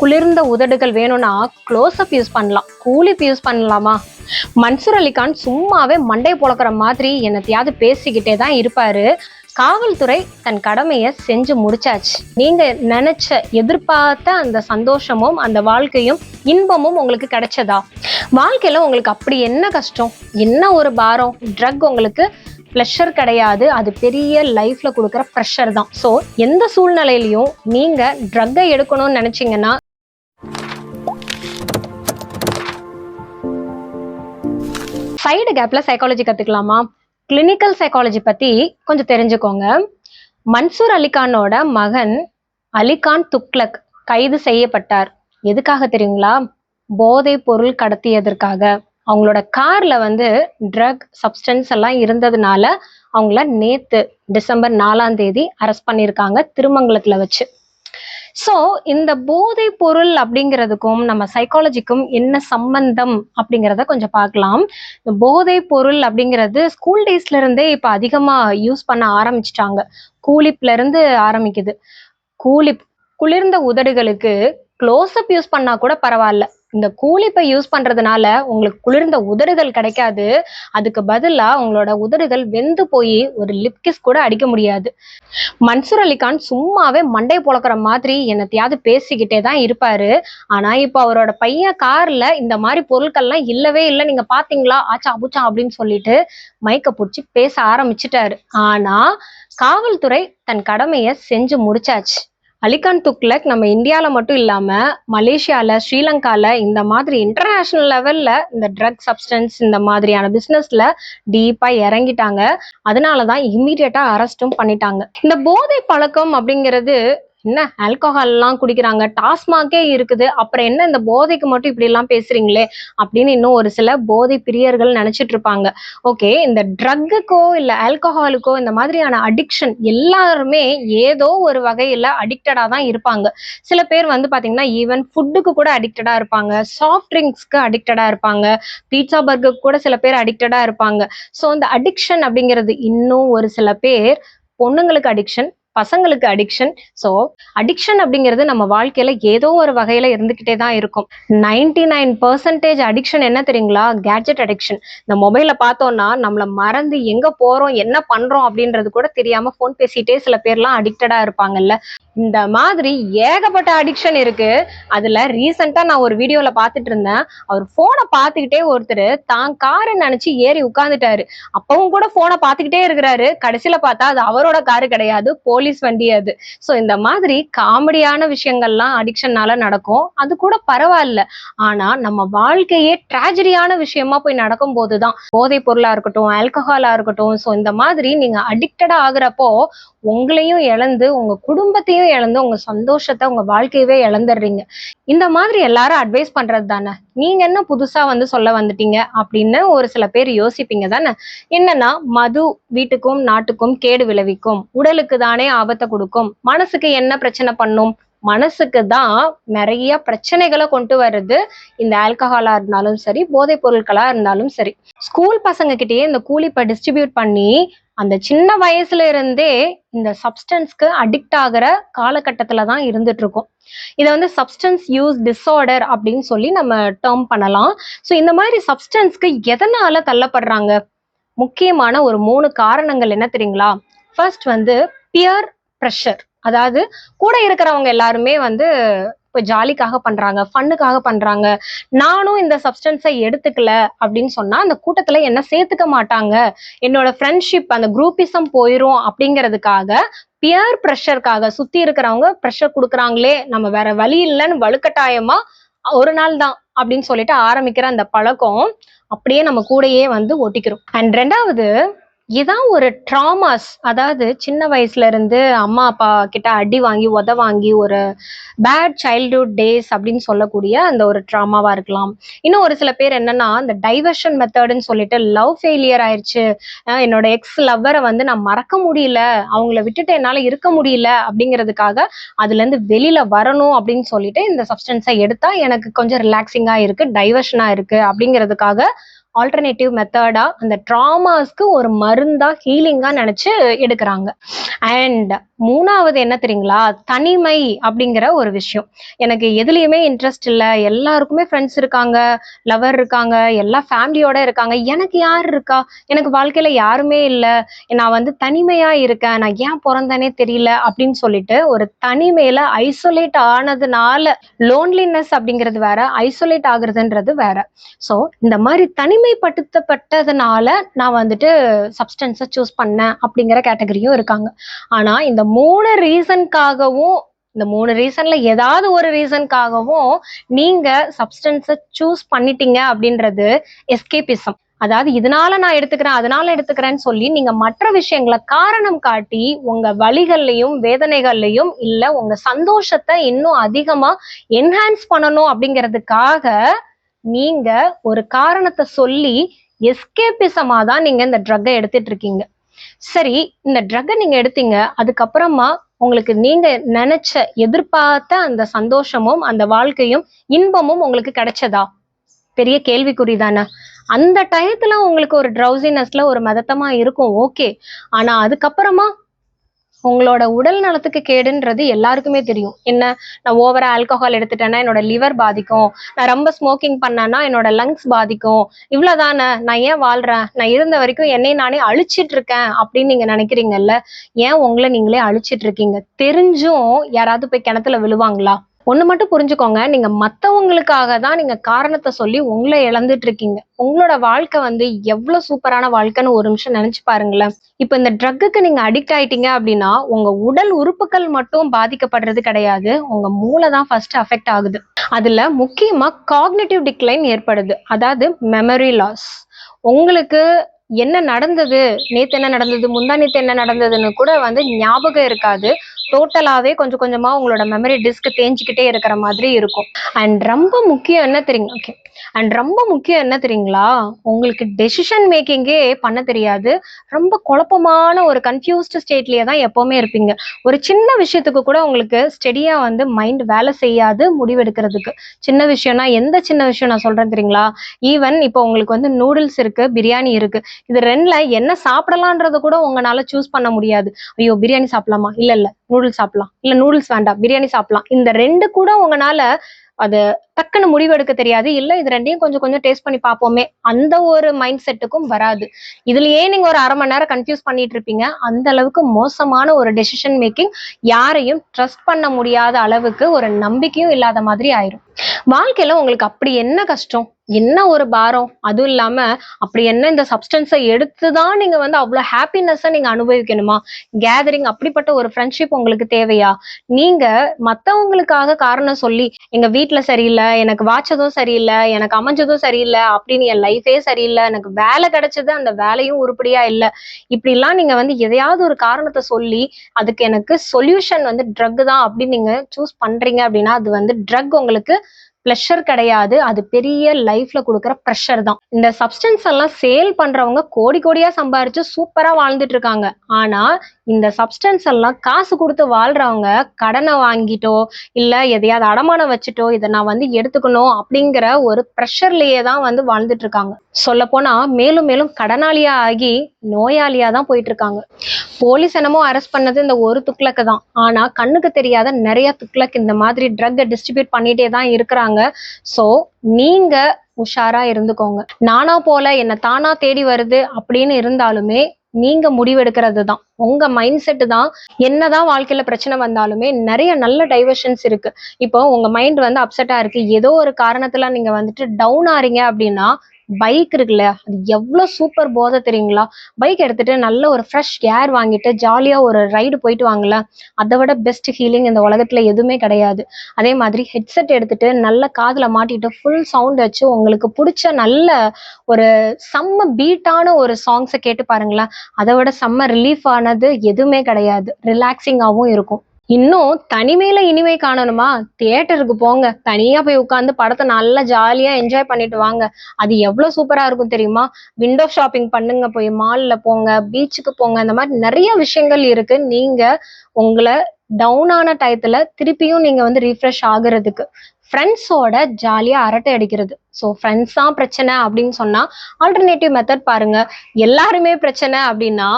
குளிர்ந்த உதடுகள் வேணும்னா க்ளோஸ்அப் யூஸ் பண்ணலாம். கூலிப் யூஸ் பண்ணலாமா? மன்சூர் அலிகான் சும்மாவே மண்டை புழக்கிற மாதிரி என்னத்தையாவது பேசிக்கிட்டே தான் இருப்பாரு. காவல்துறை தன் கடமையை செஞ்சு முடிச்சாச்சு. நீங்க நினைச்ச எதிர்பார்த்த அந்த சந்தோஷமும் அந்த வாழ்க்கையும் இன்பமும் உங்களுக்கு கிடைச்சதா? வாழ்க்கையில உங்களுக்கு அப்படி என்ன கஷ்டம்? என்ன ஒரு பாரம்? ட்ரக் உங்களுக்கு ப்ளஷர் கிடையாது. அது பெரிய லைஃப்ல கொடுக்குற ப்ரெஷர் தான். ஸோ எந்த சூழ்நிலையிலையும் நீங்க ட்ரக்கை எடுக்கணும்னு நினைச்சீங்கன்னா சைடு கேப்ல சைக்காலஜி கத்துக்கலாமா? கிளினிக்கல் சைக்காலஜி பத்தி கொஞ்சம் தெரிஞ்சுக்கோங்க. மன்சூர் அலிகானோட மகன் அலிகான் துக்லக் கைது செய்யப்பட்டார். எதுக்காக தெரியுங்களா? போதை பொருள் கடத்தியதற்காக. அவங்களோட கார்ல வந்து ட்ரக் சப்ஸ்டன்ஸ் எல்லாம் இருந்ததுனால அவங்கள நேத்து டிசம்பர் நாலாம் தேதி அரெஸ்ட் பண்ணியிருக்காங்க திருமங்கலத்துல வச்சு. ஸோ இந்த போதைப் பொருள் அப்படிங்கிறதுக்கும் நம்ம சைக்காலஜிக்கும் என்ன சம்பந்தம் அப்படிங்கிறத கொஞ்சம் பார்க்கலாம். இந்த போதைப் பொருள் அப்படிங்கிறது ஸ்கூல் டேஸ்ல இருந்தே இப்போ அதிகமா யூஸ் பண்ண ஆரம்பிச்சிட்டாங்க. கூலிப்ல இருந்து ஆரம்பிக்குது. கூலிப் குளிர்ந்த உதடுகளுக்கு க்ளோஸ்அப் யூஸ் பண்ணா கூட பரவாயில்ல. இந்த கூலிப்பை யூஸ் பண்றதுனால உங்களுக்கு குளிர்ந்த உதடுகள் கிடைக்காது. அதுக்கு பதிலா உங்களோட உதடுகள் வெந்து போய் ஒரு லிப்கிஸ் கூட அடிக்க முடியாது. மன்சூர் அலிகான் சும்மாவே மண்டை புழக்கிற மாதிரி என்னத்தையாவது பேசிக்கிட்டே தான் இருப்பாரு. ஆனா இப்போ அவரோட பையன் கார்ல இந்த மாதிரி பொருட்கள்லாம் இல்லவே இல்லை. நீங்க பாத்தீங்களா? ஆச்சா அபுச்சா அப்படின்னு சொல்லிட்டு மைக்க பிடிச்சி பேச ஆரம்பிச்சிட்டாரு. ஆனா காவல்துறை தன் கடமையை செஞ்சு முடிச்சாச்சு. அலிகான் துக்லக் நம்ம இந்தியாவில் மட்டும் இல்லாமல் மலேசியாவில் ஸ்ரீலங்காவில் இந்த மாதிரி இன்டர்நேஷ்னல் லெவலில் இந்த ட்ரக் சப்ஸ்டன்ஸ் இந்த மாதிரியான பிஸ்னஸில் டீப்பாக இறங்கிட்டாங்க. அதனால தான் இம்மீடியட்டா அரெஸ்ட்டும் பண்ணிட்டாங்க. இந்த போதை பழக்கம் அப்படிங்கிறது என்ன ஆல்கஹால் எல்லாம் குடிக்கிறாங்க? டாஸ்மாகே இருக்குது. அப்புறம் என்ன இந்த போதைக்கு மட்டும் இப்படி எல்லாம் பேசுறீங்களே? அப்படின்னு இன்னும் ஒரு சில போதை பிரியர்கள் நினைச்சிட்டு இருப்பாங்க. ஓகே இந்த ட்ரக்குக்கோ இல்ல ஆல்கோஹாலுக்கோ இந்த மாதிரியான அடிக்ஷன் எல்லாருமே ஏதோ ஒரு வகையில அடிக்டடா தான் இருப்பாங்க. சில பேர் வந்து பாத்தீங்கன்னா ஈவன் ஃபுட்டுக்கு கூட அடிக்டடா இருப்பாங்க. சாஃப்ட் ட்ரிங்க்ஸ்க்கு அடிக்டடா இருப்பாங்க. பீட்சா பர்கருக்கு கூட சில பேர் அடிக்டடா இருப்பாங்க. ஸோ இந்த அடிக்ஷன் அப்படிங்கிறது இன்னும் ஒரு சில பேர் பொண்ணுங்களுக்கு அடிக்ஷன் பசங்களுக்கு அடிக்ஷன் ஸோ அடிக்ஷன் அப்படிங்கிறது நம்ம வாழ்க்கையில ஏதோ ஒரு வகையில இருந்துகிட்டே தான் இருக்கும். நைன்டி நைன் பர்சன்டேஜ் அடிக்ஷன் என்ன தெரியுங்களா? கேட்ஜெட் அடிக்ஷன் இந்த மொபைல பார்த்தோம்னா நம்மள மறந்து எங்க போறோம் என்ன பண்றோம் அப்படின்றது கூட தெரியாம ஃபோன் பேசிட்டே சில பேர்லாம் அடிக்டடா இருப்பாங்கல்ல. இந்த மாதிரி ஏகப்பட்ட அடிக்ஷன் இருக்கு. அதுல ரீசெண்டா நான் ஒரு வீடியோல பாத்துட்டு இருந்தேன். அவர் போனை பார்த்துக்கிட்டே ஒருத்தர் தான் காரை நினைச்சு ஏறி உட்காந்துட்டாரு அப்பவும் கூட போனை பார்த்துக்கிட்டே இருக்கிறாரு. கடைசியில பார்த்தா அது அவரோட காரு கிடையாது போலீஸ் வண்டி அது. சோ இந்த மாதிரி காமெடியான விஷயங்கள்லாம் அடிக்ஷன்னால நடக்கும். அது கூட பரவாயில்ல. ஆனா நம்ம வாழ்க்கையே ட்ராஜடியான விஷயமா போய் நடக்கும் போதுதான் போதைப் பொருளா இருக்கட்டும் ஆல்கஹாலா இருக்கட்டும். சோ இந்த மாதிரி நீங்க அடிக்டடா ஆகுறப்போ உங்களையும் இழந்து உங்க குடும்பத்தையும் இழந்து உங்க சந்தோஷத்தை உங்க வாழ்க்கையவே இழந்துடுறீங்க. இந்த மாதிரி எல்லாரும் அட்வைஸ் பண்றது தானே? நீங்க என்ன புதுசா வந்து சொல்ல வந்துட்டீங்க அப்படின்னு ஒரு சில பேர் யோசிப்பீங்க தானே? என்னன்னா மது வீட்டுக்கும் நாட்டுக்கும் கேடு விளைவிக்கும். உடலுக்கு தானே ஆபத்தை கொடுக்கும். மனசுக்கு என்ன பிரச்சனை பண்ணும்? மனசுக்கு தான் நிறைய பிரச்சனைகளை கொண்டு வருது. இந்த ஆல்கஹாலா இருந்தாலும் சரி போதைப் பொருட்களா இருந்தாலும் சரி. ஸ்கூல் பசங்க கிட்டயே இந்த கூலிப்பை டிஸ்ட்ரிபியூட் பண்ணி அந்த சின்ன வயசுல இருந்தே இந்த சப்ஸ்டன்ஸ்க்கு அடிக்ட் ஆகிற காலகட்டத்துல தான் இருந்துட்டு இருக்கோம். இதை வந்து சப்ஸ்டன்ஸ் யூஸ் டிஸார்டர் அப்படின்னு சொல்லி நம்ம டேர்ம் பண்ணலாம். ஸோ இந்த மாதிரி சப்ஸ்டன்ஸ்க்கு எதனால தள்ளப்படுறாங்க? முக்கியமான ஒரு மூணு காரணங்கள் என்ன தெரியுங்களா? ஃபர்ஸ்ட் வந்து பியர் ப்ரெஷர் அதாவது கூட இருக்கிறவங்க எல்லாருமே வந்து இப்போ ஜாலிக்காக பண்றாங்க ஃபன்னுக்காக பண்றாங்க. நானும் இந்த சப்ஸ்டன்ஸை எடுத்துக்கல அப்படின்னு சொன்னா அந்த கூட்டத்துல என்ன சேர்த்துக்க மாட்டாங்க. என்னோட ஃப்ரெண்ட்ஷிப் அந்த குரூப்பிசம் போயிரும் அப்படிங்கிறதுக்காக பியர் ப்ரெஷருக்காக சுத்தி இருக்கிறவங்க ப்ரெஷர் கொடுக்குறாங்களே நம்ம வேற வழி இல்லைன்னு வலுக்கட்டாயமா ஒரு நாள் தான் அப்படின்னு சொல்லிட்டு ஆரம்பிக்கிற அந்த பழக்கம் அப்படியே நம்ம கூடயே வந்து ஒட்டிக்கிறோம். அண்ட் ரெண்டாவது இதான் ஒரு ட்ராமாஸ் அதாவது சின்ன வயசுல இருந்து அம்மா அப்பா கிட்ட அடி வாங்கி உத வாங்கி ஒரு பேட் சைல்ட்ஹுட் டேஸ் அப்படின்னு சொல்லக்கூடிய அந்த ஒரு ட்ராமாவா இருக்கலாம். இன்னும் ஒரு சில பேர் என்னன்னா அந்த டைவர்ஷன் மெத்தடுன்னு சொல்லிட்டு லவ் ஃபெயிலியர் ஆயிடுச்சு என்னோட எக்ஸ் லவ்வரை வந்து நான் மறக்க முடியல. அவங்கள விட்டுட்டு என்னால இருக்க முடியல அப்படிங்கிறதுக்காக அதுல இருந்து வெளியில வரணும் அப்படின்னு சொல்லிட்டு இந்த சப்ஸ்டன்ஸை எடுத்தா எனக்கு கொஞ்சம் ரிலாக்ஸிங்கா இருக்கு டைவர்ஷனா இருக்கு அப்படிங்கிறதுக்காக ஆல்டர்னேட்டிவ் மெத்தடா அந்த ட்ராமாஸ்க்கு ஒரு மருந்தா ஹீலிங்கா நினைச்சு எடுக்கிறாங்க. அண்ட் மூணாவது என்ன தெரியுங்களா? தனிமை அப்படிங்கிற ஒரு விஷயம். எனக்கு எதுலேயுமே இன்ட்ரெஸ்ட் இல்லை. எல்லாருக்குமே ஃப்ரெண்ட்ஸ் இருக்காங்க லவர் இருக்காங்க எல்லா ஃபேமிலியோட இருக்காங்க. எனக்கு யார் இருக்கா? எனக்கு வாழ்க்கையில யாருமே இல்லை. நான் வந்து தனிமையா இருக்கேன். நான் ஏன் பிறந்தேனே தெரியல அப்படின்னு சொல்லிட்டு ஒரு தனிமையில ஐசோலேட் ஆனதுனால லோன்லினஸ் அப்படிங்கிறது வேற ஐசோலேட் ஆகுறதுன்றது வேற. ஸோ இந்த மாதிரி தனிமைப்படுத்தப்பட்டதுனால நான் வந்துட்டு சப்ஸ்டன்ஸை சூஸ் பண்ணேன் அப்படிங்கிற கேட்டகரியும் இருக்காங்க. ஆனா இந்த மூணு ரீசன்காகவும் இந்த மூணு ரீசன்ல ஏதாவது ஒரு ரீசன்காகவும் நீங்க சப்ஸ்டன்ஸை சூஸ் பண்ணிட்டீங்க அப்படின்றது எஸ்கேபிசம் அதாவது இதனால நான் எடுத்துக்கிறேன் அதனால எடுத்துக்கிறேன்னு சொல்லி நீங்க மற்ற விஷயங்களை காரணம் காட்டி உங்க வழிகள்லையும் வேதனைகள்லையும் இல்ல உங்க சந்தோஷத்தை இன்னும் அதிகமா என்ஹான்ஸ் பண்ணணும் அப்படிங்கிறதுக்காக நீங்க ஒரு காரணத்தை சொல்லி எஸ்கேபிசமா தான் நீங்க இந்த ட்ரக்கை எடுத்துட்டு இருக்கீங்க. சரி இந்த ட்ரக்கை நீங்க எடுத்தீங்க அதுக்கப்புறமா உங்களுக்கு நீங்க நினைச்ச எதிர்பார்த்த அந்த சந்தோஷமும் அந்த வாழ்க்கையும் இன்பமும் உங்களுக்கு கிடைச்சதா? பெரிய கேள்விக்குறி தானே. அந்த டயத்துல உங்களுக்கு ஒரு ட்ரௌசினஸ்ல ஒரு மதத்தமா இருக்கும் ஓகே ஆனா அதுக்கப்புறமா உங்களோட உடல் நலத்துக்கு கேடுன்றது எல்லாருக்குமே தெரியும். என்ன நான் ஓவரா ஆல்கஹால் எடுத்துட்டேன்னா என்னோட லிவர் பாதிக்கும். நான் ரொம்ப ஸ்மோக்கிங் பண்ணேன்னா என்னோட லங்ஸ் பாதிக்கும். இவ்வளவுதானே? நான் ஏன் வாழ்றேன்? நான் இருந்த வரைக்கும் என்னை நானே அழிச்சிட்டு இருக்கேன் அப்படின்னு நீங்க நினைக்கிறீங்கல்ல? ஏன் உங்களை நீங்களே அழிச்சிட்டு இருக்கீங்க? தெரிஞ்சும் யாராவது போய் கிணத்துல விழுவாங்களா? ஒண்ணு மட்டும் புரிஞ்சுக்கோங்க. நீங்க மத்தவங்களுக்காக தான் நீங்க காரணத்தை சொல்லி உங்களை இழந்துட்டு இருக்கீங்க. உங்களோட வாழ்க்கை வந்து எவ்வளவு சூப்பரான வாழ்க்கைன்னு ஒரு நிமிஷம் நினைச்சு பாருங்களேன். இப்ப இந்த ட்ரக்குக்கு நீங்க அடிக்ட் ஆயிட்டீங்க அப்படின்னா உங்க உடல் உறுப்புகள் மட்டும் பாதிக்கப்படுறது கிடையாது. உங்க மூளை தான் ஃபர்ஸ்ட் அஃபெக்ட் ஆகுது. அதுல முக்கியமா காக்னேட்டிவ் டிக்ளைன் ஏற்படுது. அதாவது மெமரி லாஸ் உங்களுக்கு என்ன நடந்தது? நேத்து என்ன நடந்தது? முந்தா நேத்து என்ன நடந்ததுன்னு கூட வந்து ஞாபகம் இருக்காது. டோட்டலாவே கொஞ்சம் கொஞ்சமா உங்களோட மெமரி டிஸ்க் தேஞ்சிக்கிட்டே இருக்கிற மாதிரி இருக்கும். அண்ட் ரொம்ப முக்கியம் என்ன தெரியுங்க ஓகே அண்ட் ரொம்ப முக்கியம் என்ன தெரியுங்களா? உங்களுக்கு டெசிஷன் மேக்கிங்கே பண்ண தெரியாது. ரொம்ப குழப்பமான ஒரு கன்ஃபியூஸ்டு ஸ்டேட்லயே தான் எப்பவுமே இருப்பீங்க. ஒரு சின்ன விஷயத்துக்கு கூட உங்களுக்கு ஸ்டெடியா வந்து மைண்ட் வேலை செய்யாது முடிவெடுக்கிறதுக்கு சின்ன விஷயம்னா எந்த சின்ன விஷயம் நான் சொல்றேன் தெரியுங்களா? ஈவன் இப்போ உங்களுக்கு வந்து நூடுல்ஸ் இருக்கு பிரியாணி இருக்கு. இது ரெண்டில் என்ன சாப்பிடலான்றத கூட உங்களால சூஸ் பண்ண முடியாது. ஐயோ பிரியாணி சாப்பிடலாமா? இல்ல இல்ல. நூடுல்ஸ் சாப்பிடலாம். இல்ல நூடுல்ஸ் வேண்டாம் பிரியாணி சாப்பிடலாம். இந்த ரெண்டு கூட உங்களால அது டக்குன்னு முடிவெடுக்க தெரியாது. இல்ல இது ரெண்டையும் கொஞ்சம் கொஞ்சம் டேஸ்ட் பண்ணி பார்ப்போமே. அந்த ஒரு மைண்ட் செட்டுக்கும் வராது. இதுலயே நீங்க ஒரு அரை மணி நேரம் கன்ஃபியூஸ் பண்ணிட்டு இருப்பீங்க. அந்த அளவுக்கு மோசமான ஒரு டெசிஷன் மேக்கிங் யாரையும் ட்ரஸ்ட் பண்ண முடியாத அளவுக்கு ஒரு நம்பிக்கையும் இல்லாத மாதிரி ஆயிரும். வாழ்க்கையில உங்களுக்கு அப்படி என்ன கஷ்டம்? என்ன ஒரு பாரம்? அதுவும் இல்லாம அப்படி என்ன இந்த சப்ஸ்டன்ஸை எடுத்துதான் நீங்க வந்து அவ்வளவு ஹாப்பினஸ்ஸை நீங்க அனுபவிக்கணுமா? கேதரிங் அப்படிப்பட்ட ஒரு ஃப்ரெண்ட்ஷிப் உங்களுக்கு தேவையா? நீங்க மத்தவங்களுக்காக காரணம் சொல்லி எங்க வீட்டு வீட்ல சரியில்லை எனக்கு வாட்சதும் சரியில்லை எனக்கு அமைஞ்சதும் சரியில்லை அப்படின்னு என் லைஃபே சரியில்லை எனக்கு வேலை கிடைச்சது அந்த வேலையும் உருப்படியா இல்லை. இப்படி எல்லாம் நீங்க வந்து எதையாவது ஒரு காரணத்தை சொல்லி அதுக்கு எனக்கு சொல்யூஷன் வந்து ட்ரக் தான் அப்படின்னு நீங்க சூஸ் பண்றீங்க அப்படின்னா அது வந்து ட்ரக் உங்களுக்கு ப்ளஷர் கிடையாது. அது பெரிய லைஃப்ல கொடுக்குற ப்ரெஷர் தான். இந்த சப்ஸ்டன்ஸ் எல்லாம் சேல் பண்றவங்க கோடி கோடியா சம்பாரிச்சு சூப்பரா வாழ்ந்துட்டு இருக்காங்க. ஆனா இந்த சப்ஸ்டன்ஸ் எல்லாம் காசு கொடுத்து வாழ்றவங்க கடனை வாங்கிட்டோ இல்ல எதையாவது அடமானம் வச்சுட்டோ இதை நான் வந்து எடுத்துக்கணும் அப்படிங்கிற ஒரு ப்ரெஷர்லயே தான் வந்து வாழ்ந்துட்டு இருக்காங்க. சொல்ல போனா மேலும் மேலும் கடனாளியா ஆகி நோயாளியா தான் போயிட்டு இருக்காங்க. போலீஸ் என்னமோ அரெஸ்ட் பண்ணது இந்த ஒரு துக்ளக்கு தான். ஆனா கண்ணுக்கு தெரியாத நிறைய துக்ளக் இந்த மாதிரி ட்ரக்கை டிஸ்ட்ரிபியூட் பண்ணிட்டே தான் இருக்கிறாங்க. சோ நீங்க உஷாரா இருந்துக்கோங்க. நானா போல என்ன தானா தேடி வருது அப்படின்னு இருந்தாலுமே நீங்க முடிவெடுக்கிறது தான் உங்க மைண்ட் செட்டு தான் என்னதான் வாழ்க்கையில பிரச்சனை வந்தாலுமே நிறைய நல்ல டைவர்ஷன்ஸ் இருக்கு. இப்போ உங்க மைண்ட் வந்து அப்செட்டா இருக்கு. ஏதோ ஒரு காரணத்துல நீங்க வந்துட்டு டவுன் ஆறீங்க அப்படின்னா பைக் இருக்குல்ல அது எவ்வளோ சூப்பர் போதை தெரியுங்களா? பைக் எடுத்துட்டு நல்ல ஒரு ஃப்ரெஷ் ஏர் வாங்கிட்டு ஜாலியாக ஒரு ரைடு போயிட்டு வாங்கல அதை விட பெஸ்ட் ஹீலிங் இந்த உலகத்துல எதுவுமே கிடையாது. அதே மாதிரி ஹெட்செட் எடுத்துட்டு நல்ல காதில் மாட்டிட்டு ஃபுல் சவுண்ட் வச்சு உங்களுக்கு பிடிச்ச நல்ல ஒரு செம்ம பீட்டான ஒரு சாங்ஸை கேட்டு பாருங்களேன். அதை விட செம்ம ரிலீஃப் ஆனது எதுவுமே கிடையாது. ரிலாக்ஸிங்காகவும் இருக்கும். இன்னும் தனிமையில இனிமை காணணுமா? தியேட்டருக்கு போங்க. தனியா போய் உட்காந்து படத்தை நல்லா ஜாலியா என்ஜாய் பண்ணிட்டு வாங்க. அது எவ்வளவு சூப்பரா இருக்கும் தெரியுமா? விண்டோ ஷாப்பிங் பண்ணுங்க போய் மால்ல போங்க பீச்சுக்கு போங்க. இந்த மாதிரி நிறைய விஷயங்கள் இருக்கு. நீங்க உங்களை டவுன் ஆன டயத்துல திருப்பியும் நீங்க வந்து ரீஃப்ரெஷ் ஆகுறதுக்கு. ஃப்ரெண்ட்ஸோட ஜாலியாக அரட்டை அடிக்கிறது. ஸோ ஃப்ரெண்ட்ஸ் தான் பிரச்சனை அப்படின்னு சொன்னால் ஆல்டர்னேட்டிவ் மெத்தட் பாருங்க. எல்லாருமே பிரச்சனை அப்படின்னா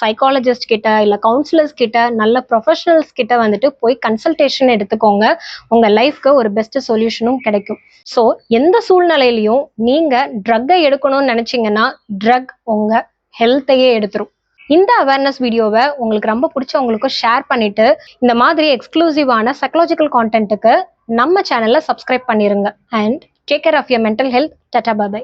சைக்காலஜிஸ்ட் கிட்ட இல்லை கவுன்சிலர்ஸ் கிட்ட நல்ல ப்ரொஃபஷனல்ஸ் கிட்ட வந்துட்டு போய் கன்சல்டேஷன் எடுத்துக்கோங்க. உங்கள் லைஃப்க்கு ஒரு பெஸ்ட் சொல்யூஷனும் கிடைக்கும். ஸோ எந்த சூழ்நிலையிலையும் நீங்கள் ட்ரக்கை எடுக்கணும்னு நினச்சிங்கன்னா ட்ரக் உங்கள் ஹெல்த்தையே எடுத்துரும். இந்த அவேர்னஸ் வீடியோவை உங்களுக்கு ரொம்ப பிடிச்சவங்களுக்கும் ஷேர் பண்ணிட்டு இந்த மாதிரி எக்ஸ்க்ளூசிவான சைக்கலாஜிக்கல் கான்டென்ட்டுக்கு நம்ம சேனலை சப்ஸ்கிரைப் பண்ணிருங்க. And take care of your mental health tata bye bye